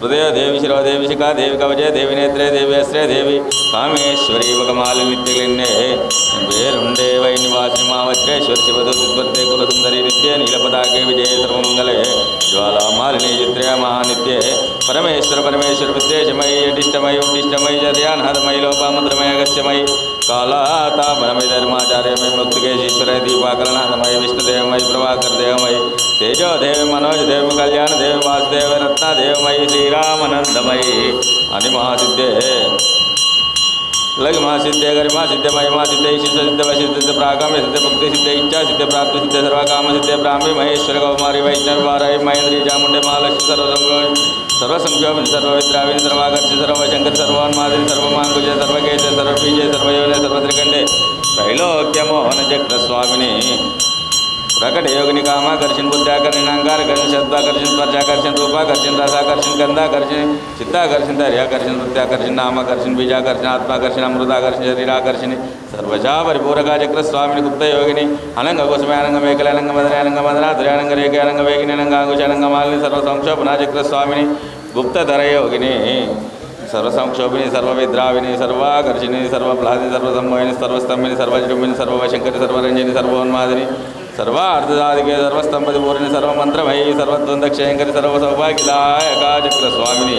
హృదయ దేవి శిరో దేవి దేవి కవచే దేవి నేత్రే దేవి అస్త్రే దేవి కామేశ్వరి ఒక మాలి నిత్యలిన్నే వేరుండే వై నివాసి महावज्रेश्वर्शिवसुद्वर्ते कुलसुन्दरी नित्ये नीलपताके विजये सर्वमङ्गले ज्वालामालिनी चित्र्या महानित्ये परमेश्वर परमेश्वर विद्वेषमयि यटिष्टमयि उद्दिष्टमयि जदयान्हतमयि लोपामन्त्रमय गस्यमयि कालातापनमय धर्माचार्य मयि मुक्तिकेशीश्वर दीपाकरणाथमयि विष्णुदेवमयि प्रभाकरदेवमयि तेजोदेव मनोजदेव कल्याणदेव वासुदेव रत्नादेवमयि श्रीरामनन्दमयि अनिमहासिद्धे వాసుదేవ మా సిద్ధే అది మా లగ్ సిద్ధే గరిమా సిద్ధ మహిమా సిద్ధ సిద్ధ సిద్ధ సిద్ధ ప్రాకామ్య సిద్ధ భక్తి సిద్ధ ఇచ్చా సిద్ధ ప్రాప్తి సిద్ధ సర్వకామ సిద్ధ బ్రాహ్మి మహేశ్వర కౌమారి వైష్ణవి వారాయి మహేంద్రీ చాముండే మహాలక్ష్మి సర్వసంభవి సర్వసంక్షోభిని సర్వవిద్రావిని సర్వాకర్షి సర్వశంకర సర్వోన్మాదిని సర్వమాంకుజ సర్వకేశ సర్వబీజ సర్వయోనే సర్వత్రికండే త్రైలోక్యమోహన చక్ర प्रकटयोगनिकामाकर्षण बुद्ध्याकर्षणाङ्गारकर्षण शब्दाकर्षण स्पर्शाकर्षण रूपाकर्षण रसाकर्षण गंधाकर्षण चित्ताकर्षण धैर्याकर्षण कर्षण नामाकर्षण बीजाकर्षण आत्माकर्षण अमृताकर्षण शरीराकर्षण सर्वजा परिपूरका चक्र स्वामी गुप्त योगिनि अनंग रेख मेकलानंग वेगिनी मदनाधुरानंग रेखानंग वेगिनंगांगुशानंग मालिनी सर्वसंक्षोभना चक्र योगिनी सर्व संक्षोभिनी सर्वसंक्षोभिनी सर्वविद्राविनी सर्वाकर्षिणी सर्वप्लादिनी सर्वसम्मोहिनी सर्वस्तंभिनी सर्वजृंभिनी सर्ववशंकरी सर्वरंजनी सर्वोन्मादिनी సర్వార్థదాదికే సర్వస్తంభతి పూర్ణ సర్వమంత్రమై సర్వద్వందక్షయంకరి సర్వసౌభాగ్యదాయకాచక్రస్వామిని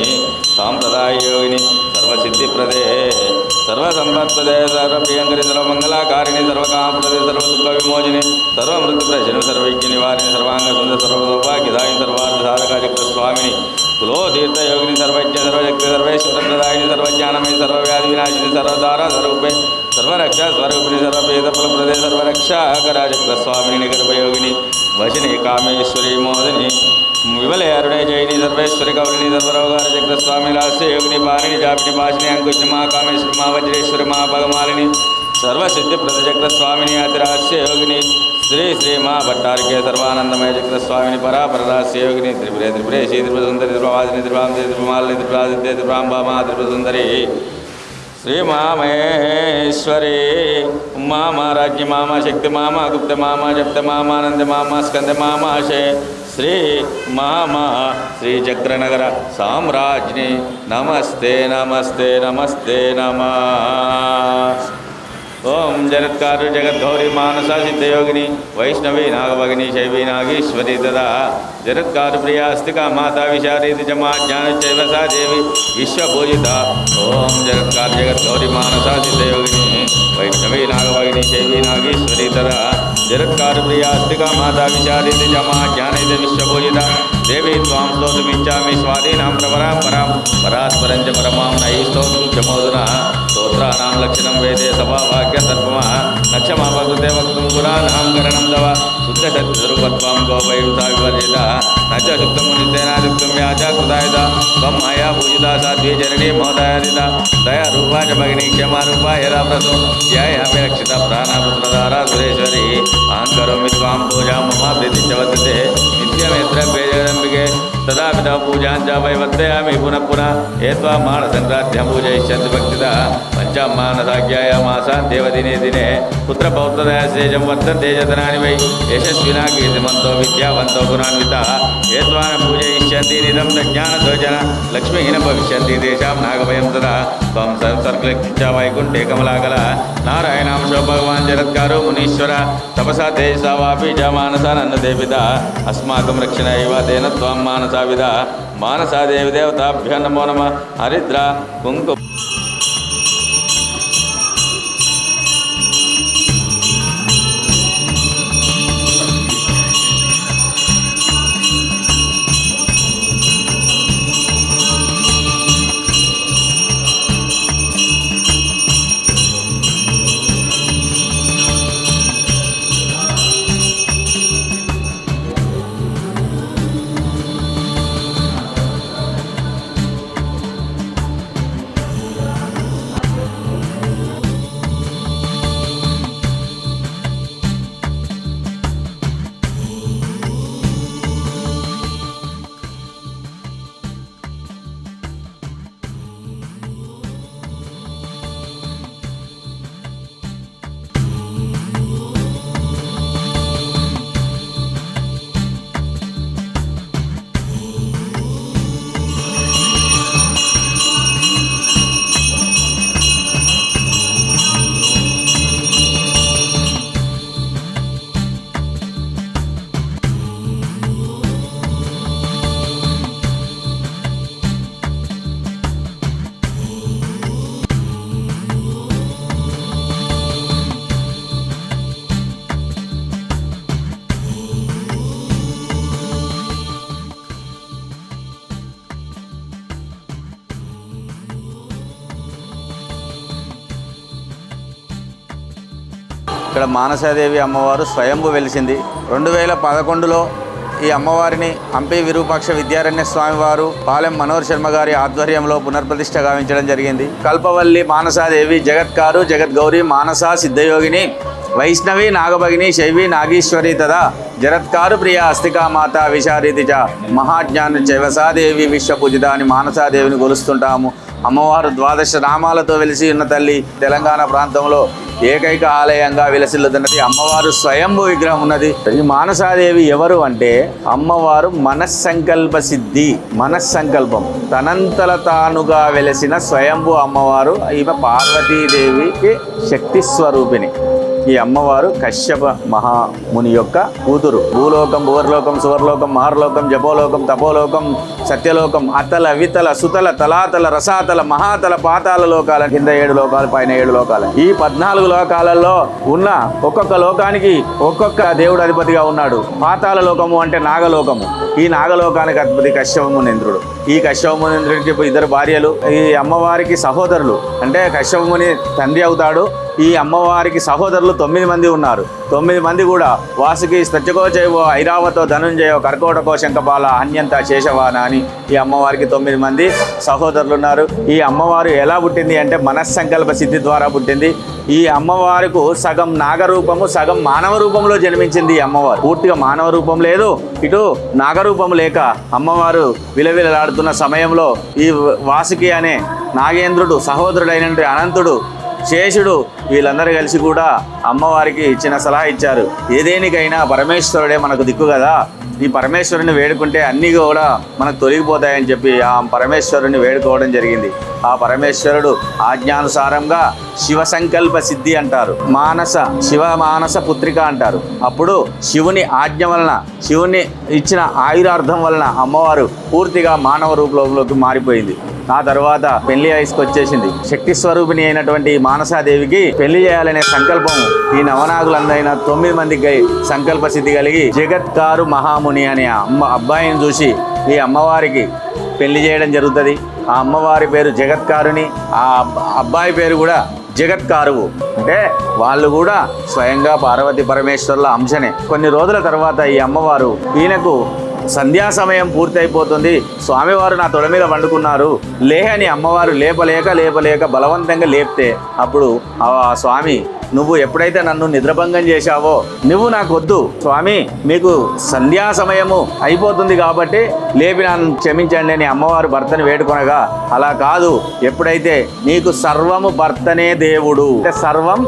సాంప్రదాయయోగిని సర్వసిద్ధిప్రదే సర్వసంపత్ప్రదే సర్వప్రియంకరి సర్వమంగళాకారిణి సర్వకామప్రదే సర్వదుఃఖ విమోచిని సర్వమృత్యుప్రశనం సర్వజ్ఞ నివారిణి సర్వాంగ సుందర సర్వసౌభాగ్యదాయి సర్వార్థసాధకాచక్రస్వామిని కులోతీర్థయోగిని సర్వజ్ఞ సర్వశక్తి సర్వేశ్వర ప్రదాయిని సర్వజ్ఞానమై సర్వవ్యాధి వినాశిని సర్వధార సర్వపే సర్వరక్ష స్వర్గపురి సర్వపేద ఫలప్రదే సర్వరక్ష గరాజప్రస్వామిని గర్భయోగిని వశిని కామేశ్వరి మోదిని విమల అరుణే జయని సర్వేశ్వరి కౌరిని సర్వరోగార చక్రస్వామి రాస్యయోగిని పారిణి జాపిని భాషిని అంకుశి మా కామేశ్వరి మా వజ్రేశ్వరి మా భగమాలిని సర్వసిద్ధి ప్రతిచక్రస్వామిని అతిరాస్యయోగిని శ్రీ శ్రీ మా భట్టారికే సర్వానందమయ చక్రస్వామిని పరాపరరాస్యయోగిని త్రిపురే త్రిపురే శ్రీ త్రిపుర సుందరి త్రిపురవాసిని త్రిపాంతి త్రిపురాదిత్య త్రిపురాంబామా త్రిపుర సుందరి. శ్రీ మామేశ్వరి మామ రాజ్య మామ శక్తి మామ గుప్త మామ జప్త మామ ఆనంద మామ స్కంద మామాశే శ్రీ మామ శ్రీ చక్రనగర సామ్రాజ్ని నమస్తే నమస్తే నమస్తే నమ. ఓం జగత్కారు జగద్గౌరి మానస సిద్ధయోగిని వైష్ణవి నాగభగిని శైవీ నాగేశ్వరి తదా జగత్కారు ప్రియా అస్తికా మాతా విశారీతి చ మా జ్ఞానచైవ సా దేవి విశ్వపూజిత ఓం జగత్కారు జగద్గౌరి మానస సిద్ధయోగిని వైష్ణవి నాగభగిని శైవీ నాగేశ్వరి తదా జగత్కారు ప్రియా అస్తికా మాతా విశారీతి చ మా జ్ఞానైత విశ్వపూజిత దేవి త్వాం స్తోతుమిచ్చామి స్వాధీనాం ప్రవరాం పరాం పరాత్పరం చ పరమాం నై స్తోత్రం చమోదున స్తోత్రానాం లక్షణం వేదే సభావాక్య సర్వమ నక్షమాపకృతే వక్తుం పురాణాం కరణం తవ శుద్ధ శత్రుపత్వం గోపయుత వివర్జిత నచ శుక్తం మునితేనాదుక్తం వ్యాచ కృతాయుత త్వం మయా పూజిత సాధ్వీ జననీ మోదాయదిత దయా రూపా చ భగిని క్షమా రూపా యదా ప్రసో యాయామి రక్షిత ప్రాణపుత్రధారా సురేశ్వరి అహం కరోమి త్వాం పూజాం మమ ప్రీతి చ వర్తతే నిత్యమేత్ర జగదంబికే తదా పితా పూజాం చ వైవర్తయామి పునః పునః ఏ త్వా మానసంక్రాంత్యం పూజయిష్యంతి భక్తిదా పంచామానసాఖ్యాయామాసాన్ దేవదినే దినే పుత్రపౌత్రదయశేషం వర్తంతే జతనాని వై యశస్వినా కీర్తిమంతో విద్యావంతో గుణాన్విత ఏ త్వాన పూజయిష్యంతి నిదం జ్ఞానధ్వజన లక్ష్మీహీన భవిష్యంతి తేషాం నాగభయం తదా త్వం సంసర్గలక్ష వైకుంఠే కమలాకల నారాయణాంశో భగవాన్ జగత్కారో మునీశ్వర తపసా తేజసా వాపి చ మానసా నన్ను దేవిత అస్మాకం రక్షణ దేవతావిధ మానసాదేవి త్వం మానసా దేవతాభ్య నమో నమ. హరిద్ర కుంకు ఇక్కడ మానసాదేవి అమ్మవారు స్వయంభు వెలిసింది. రెండు వేల పదకొండులో ఈ అమ్మవారిని హంపి విరూపాక్ష విద్యారణ్య స్వామివారు పాలెం మనోహర్ శర్మ గారి ఆధ్వర్యంలో పునర్ప్రతిష్ఠ గావించడం జరిగింది. కల్పవల్లి మానసాదేవి జగత్కారు జగద్గౌరి మానసా సిద్ధయోగిని వైష్ణవి నాగభగిని శైవి నాగేశ్వరి తదా జరత్కారు ప్రియ అస్తికామాత మాత చ మహాజ్ఞాన చైవసాదేవి విశ్వపూజిత అని మానసాదేవిని కొలుస్తుంటాము. అమ్మవారు ద్వాదశ నామాలతో వెలిసి ఉన్న తల్లి తెలంగాణ ప్రాంతంలో ఏకైక ఆలయంగా విలసిల్లుతున్నది. అమ్మవారు స్వయంభూ విగ్రహం ఉన్నది. ఈ మానసాదేవి ఎవరు అంటే అమ్మవారు మనస్సంకల్ప సిద్ధి మనస్సంకల్పం. తనంతల తానుగా వెలసిన స్వయంభూ అమ్మవారు ఈమె పార్వతీదేవికి శక్తి స్వరూపిణి. ఈ అమ్మవారు కశ్యప మహాముని యొక్క కూతురు. భూలోకం భూవర్లోకం సువర్లోకం మహర్లోకం జపోలోకం తపోలోకం సత్యలోకం అతల వితల సుతల తలాతల రసాతల మహాతల పాతాల లోకాల కింద ఏడు లోకాలు పైన ఏడు లోకాలు. ఈ పద్నాలుగు లోకాలలో ఉన్న ఒక్కొక్క లోకానికి ఒక్కొక్క దేవుడు అధిపతిగా ఉన్నాడు. పాతాల లోకము అంటే నాగలోకము. ఈ నాగలోకానికి అధిపతి కశ్యపమునింద్రుడు. ఈ కశ్యపమునింద్రుడికి ఇద్దరు భార్యలు ఈ అమ్మవారికి సహోదరులు. అంటే కశ్యపముని తండ్రి అవుతాడు. ఈ అమ్మవారికి సహోదరులు తొమ్మిది మంది ఉన్నారు. తొమ్మిది మంది కూడా వాసుకి సత్యకోచయవో ఐరావతో ధనుంజయో కర్కోటకో శంకపాల అన్యంత శేషవాన అని ఈ అమ్మవారికి తొమ్మిది మంది సహోదరులు ఉన్నారు. ఈ అమ్మవారు ఎలా పుట్టింది అంటే మనస్సంకల్ప సిద్ధి ద్వారా పుట్టింది. ఈ అమ్మవారికి సగం నాగరూపము సగం మానవ రూపంలో జన్మించింది ఈ అమ్మవారు. పూర్తిగా మానవ రూపం లేదు. ఇటు నాగరూపం లేక అమ్మవారు విలవిలలాడుతున్న సమయంలో ఈ వాసుకి అనే నాగేంద్రుడు సహోదరుడైన అనంతుడు శేషుడు వీళ్ళందరూ కలిసి కూడా అమ్మవారికి ఇచ్చిన సలహా ఇచ్చారు. ఏదేనికైనా పరమేశ్వరుడే మనకు దిక్కు కదా. ఈ పరమేశ్వరుని వేడుకుంటే అన్నీ కూడా మనకు తొలగిపోతాయని చెప్పి ఆ పరమేశ్వరుని వేడుకోవడం జరిగింది. ఆ పరమేశ్వరుడు ఆజ్ఞానుసారంగా శివ సంకల్ప సిద్ధి అంటారు. మానస శివ మానస పుత్రిక అంటారు. అప్పుడు శివుని ఆజ్ఞ వలన శివుని ఇచ్చిన ఆయురార్థం వలన అమ్మవారు పూర్తిగా మానవ రూపంలోకి మారిపోయింది. ఆ తర్వాత పెళ్ళి వయసుకు వచ్చేసింది శక్తి స్వరూపిణి అయినటువంటి ఈ మానసాదేవికి పెళ్ళి చేయాలనే సంకల్పం ఈ నవనాగులందైన తొమ్మిది మందికి సంకల్ప సిద్ధి కలిగి జగత్కారు మహాముని అనే అమ్మ అబ్బాయిని చూసి ఈ అమ్మవారికి పెళ్ళి చేయడం జరుగుతుంది. ఆ అమ్మవారి పేరు జగత్కారుని ఆ అబ్బాయి పేరు కూడా జగత్కారువు. అంటే వాళ్ళు కూడా స్వయంగా పార్వతి పరమేశ్వరుల అంశనే. కొన్ని రోజుల తర్వాత ఈ అమ్మవారు ఈయనకు సంధ్యా సమయం పూర్తయిపోతుంది. స్వామివారు నా తొడ మీద వండుకున్నారు లేహని అమ్మవారు లేపలేక లేపలేక బలవంతంగా లేపితే అప్పుడు ఆ స్వామి నువ్వు ఎప్పుడైతే నన్ను నిద్రభంగం చేశావో నువ్వు నాకు వద్దు స్వామి మీకు సంధ్యా సమయము అయిపోతుంది కాబట్టి లేపి నన్ను క్షమించండి అని అమ్మవారు భర్తని వేడుకొనగా అలా కాదు. ఎప్పుడైతే నీకు సర్వము భర్తనే దేవుడు. అంటే సర్వం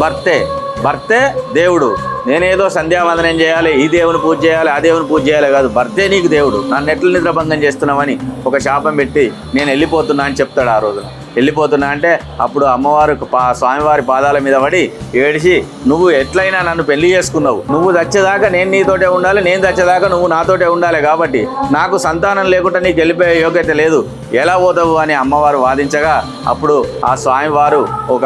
భర్తే. భర్తే దేవుడు. నేనేదో సంధ్యావందనం చేయాలి ఈ దేవుని పూజ చేయాలి ఆ దేవుని పూజ చేయాలి కాదు. భర్తే నీకు దేవుడు. నన్ను ఎట్ల నిద్రభంగం చేస్తున్నామని ఒక శాపం పెట్టి నేను వెళ్ళిపోతున్నా అని చెప్తాడు ఆ రోజున. వెళ్ళిపోతున్నా అంటే అప్పుడు అమ్మవారు పా స్వామివారి పాదాల మీద పడి ఏడిచి నువ్వు ఎట్లయినా నన్ను పెళ్ళి చేసుకున్నావు. నువ్వు దచ్చేదాకా నేను నీతోటే ఉండాలి నేను దచ్చేదాకా నువ్వు నాతోటే ఉండాలి కాబట్టి నాకు సంతానం లేకుండా నీకు వెళ్ళిపోయే యోగ్యత లేదు. ఎలా పోతావు? అని అమ్మవారు వాదించగా అప్పుడు ఆ స్వామివారు ఒక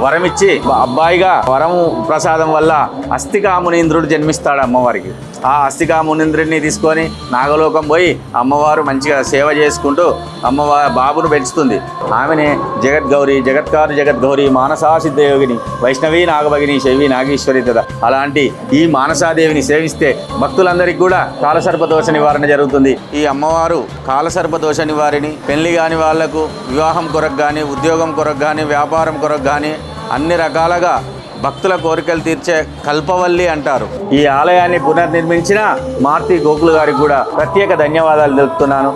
వరం ఇచ్చి అబ్బాయిగా వరము ప్రసాదం వల్ల అస్థికామునీంద్రుడు జన్మిస్తాడు అమ్మవారికి. ఆ అస్థికామునీంద్రుడిని తీసుకొని నాగలోకం పోయి అమ్మవారు మంచిగా సేవ చేసుకుంటూ అమ్మవారి బాబును పెంచుతుంది. ఆమెనే జగద్గౌరి జగత్కారు జగద్గౌరి మానసా సిద్ధయోగిని వైష్ణవి నాగభగిని శైవి నాగేశ్వరి కదా అలాంటి ఈ మానసాదేవిని సేవిస్తే భక్తులందరికీ కూడా కాలసర్పదోష నివారణ జరుగుతుంది. ఈ అమ్మవారు కాలసర్పదోష నివారిణి. పెళ్ళి కాని వాళ్ళకు వివాహం కొరకు కానీ ఉద్యోగం కొరకు కానీ వ్యాపారం కొరకు కానీ అన్ని రకాలుగా భక్తుల కోరికలు తీర్చే కల్పవల్లి అంటారు. ఈ ఆలయాన్ని పునర్నిర్మించిన మార్తి గోకులు గారికి కూడా ప్రత్యేక ధన్యవాదాలు తెలుపుతున్నాను.